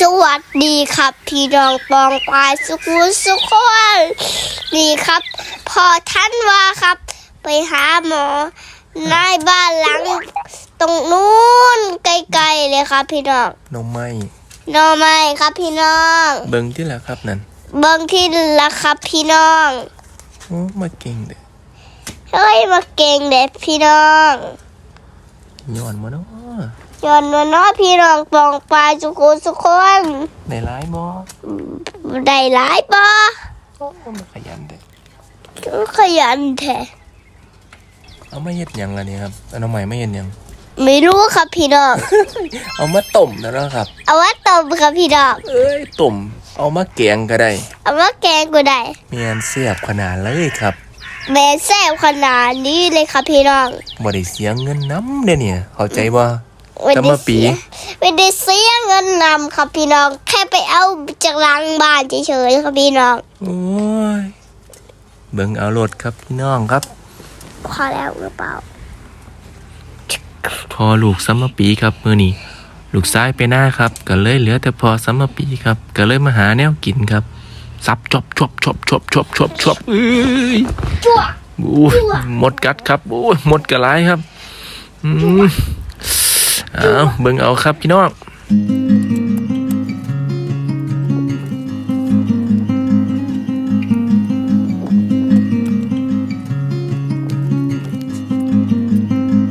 สวัสดีครับ พี่น้องปองปายสุขุมสุขคนนี่ครับ พอท่านว่าครับ ไปหาหมอในบ้านหลัง ตรงนู้นไกลๆเลยครับ พี่น้องน้องไม้นอไม่ครับพี่น้อง เบิ่งที่ละครับนั่นเบิ้งที่ละครับ พี่น้องโอ้มาเก่งเด้อเฮ้ยมาเก่งเด็ดพี่น้องย้อนมาเนาะ ย้อนว่าน้อยพี่น้องปองปายสุขุมสุขคนในร้ายบ่ได้หลายปะโอ้มาขยันเด้อขยันแท้เอามาเฮ็ดหยังล่ะเนี่ยครับเอาน้องใหม่ไม่เฮ็ดหยัง ไม่รู้ครับพี่น้อง เอามาต้มแล้วนะครับ เอาไว้ต้มครับพี่น้อง เอ้ยต้มเอามาแกงก็ได้เอาไว้แกงก็ได้เมียนเสียบขนาดเลยครับแม่แซ่บขนาดนี้เลยครับพี่น้องบ่ได้เสียเงินน้ำเด้อเนี่ยเข้าใจบ่ ไม่จะได้มาปีเสียไม่ได้เสียเงินนำครับพี่น้อง แค่ไปเอาจากหลังบ้านเฉยๆครับพี่น้อง โอ้ย เบิ่งเอารถครับพี่น้องครับ พอแล้วหรือเปล่า พอลูกซัมมะปีครับมื้อนี้ลูกซ้ายไปหน้าครับ ก็เลยเหลือแต่พอซัมมะปีครับ ก็เลยมาหาแนวกินครับซับจบจบจบจบจบจบจบเอ้ยจั่วโอ้ยหมดกัดครับโอ้ยหมดกระไรครับ อืม เอาเบิ่งเอาครับพี่น้อง